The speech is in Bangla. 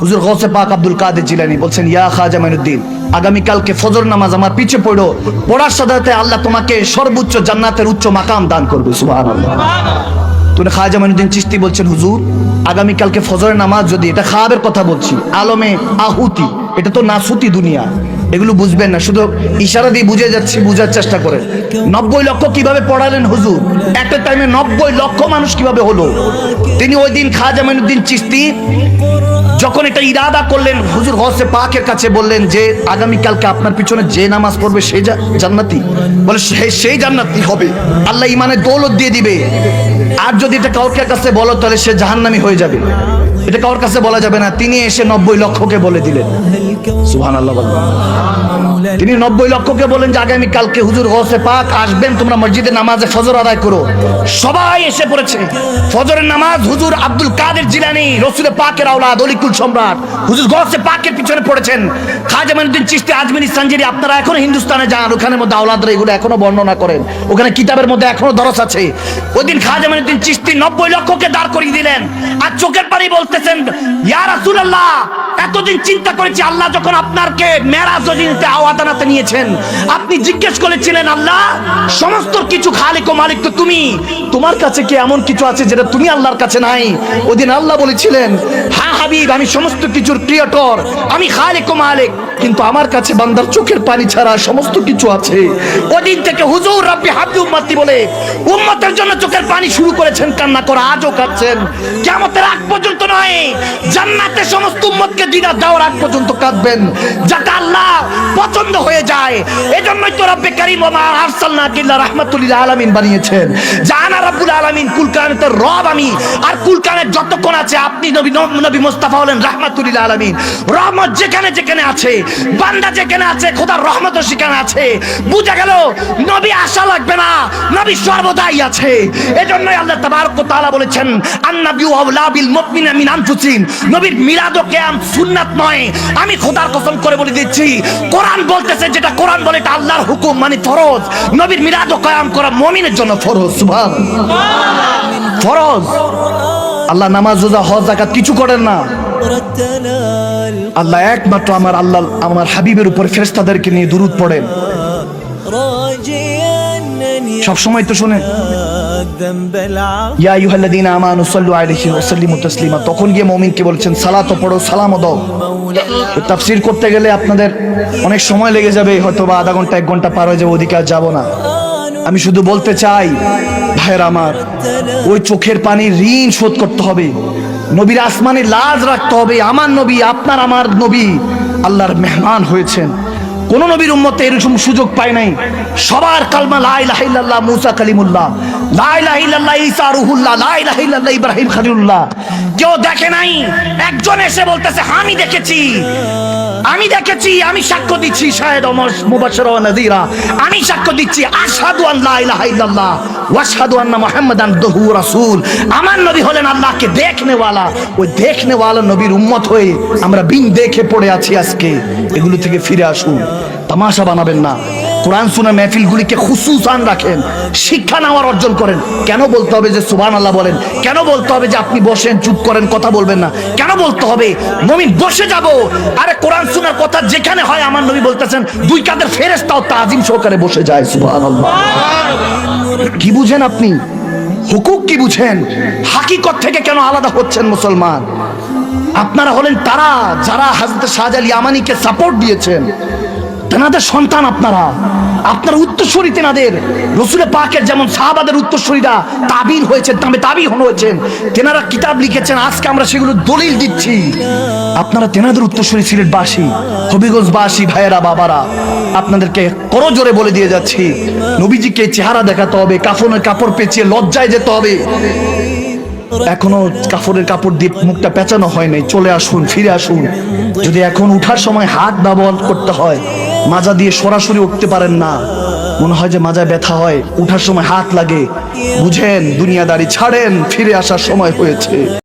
হুজুর গৌসে পাক আব্দুল কাদের জিলানি বলছেন, ইয়া খাজা মাইনুদ্দিন আগামীকালকে ফজর নামাজ আমার পিছে পড়ো। পড়ার সাথে আল্লাহ তোমাকে সর্বোচ্চ জান্নাতের উচ্চ মাকাম দান করবে, সুবহানাল্লাহ। তুমি খাজা মাইনুদ্দিন চিস্তি বলছেন, হুজুর আগামীকালকে ফজরের নামাজ যদি এটা খাওয়াবের কথা বলছি, আলমে আহুতি, এটা তো নাসুতি দুনিয়া। এগুলো বুঝবেন না, শুধু ইশারা দিয়ে বুঝে যাচ্ছি, বুঝার চেষ্টা করেন। নব্বই লক্ষ কীভাবে পড়ালেন হুজুর? একটা টাইমে নব্বই লক্ষ মানুষ কীভাবে হলো? তিনি ওই দিন খাজা মাইনুদ্দিন চিস্তি যখন এটা ইরাদা করলেন, হুজুর হসে পাকের কাছে বললেন যে আগামীকালকে আপনার পিছনে যে নামাজ পড়বে সেই জান্নাতি। বলে সেই জান্নাতি হবে। আল্লাহ ইমানে দৌলত দিয়ে দিবে। আর যদি এটা কাউকে কাছে বলো, তাহলে সে জাহান্নামি হয়ে যাবে। এটা কারোর কাছে বলা যাবে না। তিনি এসে নব্বই লক্ষকে বলে দিলেন। সুহান তিনি নব্বই লক্ষকে বলেন যে, আগামী কালকে হুজুর গসে পাক আসবেন, তোমরা মসজিদে নামাজে ফজর আদায় করো। সবাই এসে পড়েছে। ফজরের নামাজ হুজুর আব্দুল কাদের জিলানি, রসুল পাকের আওলাদ, অলিকুল সম্রাট, হুজুর গসে পাকের পিছনে পড়েছেন। খাজা মাইনুদ্দিন চিস্তি আজমির ইস্তানজিরি আপনারা এখনও হিন্দুস্তানে যান ওখানে মধ্যে আওলাদরা এগুলো এখনও বর্ণনা করেন। ওখানে কিতাবের মধ্যে এখনও দরস আছে। ওই দিন খাজা মাইনুদ্দিন চিস্তি নব্বই লক্ষকে দাঁড় করিয়ে দিলেন। আর চোখের পানি বলতেছেন এতদিন চিন্তা করেছি আল্লাহ যখন আপনারকে মেরাজ দিনতে আওয়াদানাতে নিয়েছেন। আপনি জিজ্ঞেস করেছিলেন, আল্লাহ, সমস্ত কিছু খালিক ও মালিক তো তুমি। তোমার কাছে কি এমন কিছু আছে যেটা তুমি আল্লাহর কাছে নাই? ওদিন আল্লাহ বলেছিলেন হ্যাঁ হাবিব, আমি সমস্ত কিছুর ক্রিয়েটর আমি খালিক ও মালিক। কিন্তু আমার কাছে বান্দার চোখের পানি ছাড়া সমস্ত কিছু আছে। ওদিন থেকে হুজুর রাব্বি হাবি উম্মতি বলে, উম্মতের জন্য চোখের পানি শুরু করেছেন, কান্না করা, আজও কাঁদছেন। কিয়ামতের আগ পর্যন্ত নয় জান্নাতে সমস্ত উম্মতকে দিদার দেওয়ার আগ পর্যন্ত কাঁদবেন। যাতে আল্লাহ পছন্দ হয়ে যায়। এজন্যই তো রব্বে কারীম মা আরসালনা কিল্লা রাহমাতুল আলামিন বানিয়েছেন। জানা রাব্বুল আলামিন কুল কায়নাতের রব আমি। আর কুল কায়নাত যতক্ষণ আছে, আপনি নবী নবী মুস্তাফা হলেন রাহমাতুল আলামিন। রহমত যেখানে যেখানে আছে, বান্দা যেখানে আছে, খোদার রহমত সেখানে আছে। বুঝা গেল, নবী আশা লাগবে না, নবী সর্বদাই আছে। এজন্যই আল্লাহ তাবারক তাআলা বলেছেন আন্নাবিউ আউলা বিল মুমিনিনা মিন আনফুসিহিম। নবীর মিলাদ ও কিয়াম সুন্নাত নয়। আমি খোদার কসম করে বলে দিচ্ছি কোরআন বলতেছে, যেটা কোরআন বলে এটা আল্লাহর হুকুম মানে ফরজ। নবীর মিরাদ ও কায়াম করা মমিনের জন্য ফরজ সুভান ফরজ। আল্লাহ নামাজ, রোজা, হজ জাকাত কিছু করেন না। আল্লাহ একমাত্র আমার আল্লাহ, আমার হাবিবের উপর ফেরেশতাদেরকে নিয়ে দুরুদ পড়েন। সব সময় তো শুনে ইয়া আইয়ুহাল্লাযীনা আমানু সাল্লু আলাইহি ওয়া সাল্লিমু তাসলিমা। তখন গিয়ে মুমিনকে বলছেন, সালাত পড়ো সালামও দাও। তাফসীর করতে গেলে আপনাদের অনেক সময় লেগে যাবে হয়তো বা আধা ঘণ্টা, এক ঘণ্টা পার হয়ে যাবে, ওদিকে আর যাব না। আমি শুধু বলতে চাই, ভাইয়ের আমার, ওই চোখের পানির ঋণ শোধ করতে হবে। নবীর আসমানে লাজ রাখতে হবে। আমার নবী, আপনার আমার নবী, আল্লাহর মেহমান হয়েছেন। কোন নবীর উম্মতে এরকম সুযোগ পায় নাই। সবার কালমা লা ইলাহা ইল্লাল্লাহ মুসা কালিমুল্লাহ। লা ইলাহা ইল্লাল্লাহ ঈসা রুহুল্লাহ, লা ইলাহা ইল্লাল্লাহ ইব্রাহিম খলিলুল্লাহ। কেউ দেখে নাই, একজন এসে বলতেছে, আমি দেখেছি। আমি দেখেছি, আমি সাক্ষ্য দিচ্ছি, শাহেদ মুবাশশির ওয়া নাযীরা। আমি সাক্ষ্য দিচ্ছি লা ইলাহা ইল্লাল্লাহ আন্না মুহাম্মাদান রাসূল। আমার নবী হলেন আল্লাহকে দেখনে ওয়ালা ওই দেখনে ওয়ালা নবীর উম্মত হয়ে আমরা বিন দেখে পড়ে আছি আজকে। এগুলো থেকে ফিরে আসুন। তামাশা বানাবেন না। কোরআন শুনে মেহফিলগুলিকে খুসুসান রাখেন, শিক্ষা নেওয়ার অর্জন করেন। কেন বলতে হবে যে সুবান আল্লাহ বলেন? কেন বলতে হবে যে আপনি বসেন, চুপ করেন, কথা বলবেন না? কেন বলতে হবে, মমিন, বসে যাব। আরে কোরআন শোনার কথা যেখানে হয়, আমার নবী বলতেছেন, দুই কাদের ফেরেস্তাও তাজিম সহকারে বসে যায় সুবান কি বুঝেন আপনি? হুকুক কি বুঝেন? হাকিকত থেকে কেন আলাদা হচ্ছেন মুসলমান? আপনারা হলেন তারা যারা হাজরত শাহজাল ইয়ামানিকে সাপোর্ট দিয়েছেন। তেনাদের সন্তান আপনারা। আপনার উত্তরসূরি তেনাদের। রসুলের পাকের যেমন সাহাবাদের উত্তরসূরিরা তাবির হয়েছেন, তবে তাবি হয়েছেন। তেনারা কিতাব লিখেছেন, আজকে আমরা সেগুলো দলিল দিচ্ছি। আপনারা তেনাদের উত্তরসূরি সিলেটবাসী, হবিগঞ্জবাসী ভাইয়েরা, বাবারা, আপনাদেরকে করজোরে বলে দিয়ে যাচ্ছি। নবীজিকে চেহারা দেখাতে হবে, কাফনের কাপড় পেঁচিয়ে লজ্জায় যেতে হবে। এখনও কাপড়ের কাপড় দিয়ে মুখটা পেঁচানো হয় নাই, চলে আসুন, ফিরে আসুন। যদি এখন উঠার সময় হাত ব্যবহার করতে হয় মাজা দিয়ে সরাসরি উঠতে পারেন না। মনে হয় যে মাজায় ব্যথা হয়, উঠার সময় হাত লাগে। বুঝেন, দুনিয়াদারি ছাড়েন, ফিরে আসার সময় হয়েছে।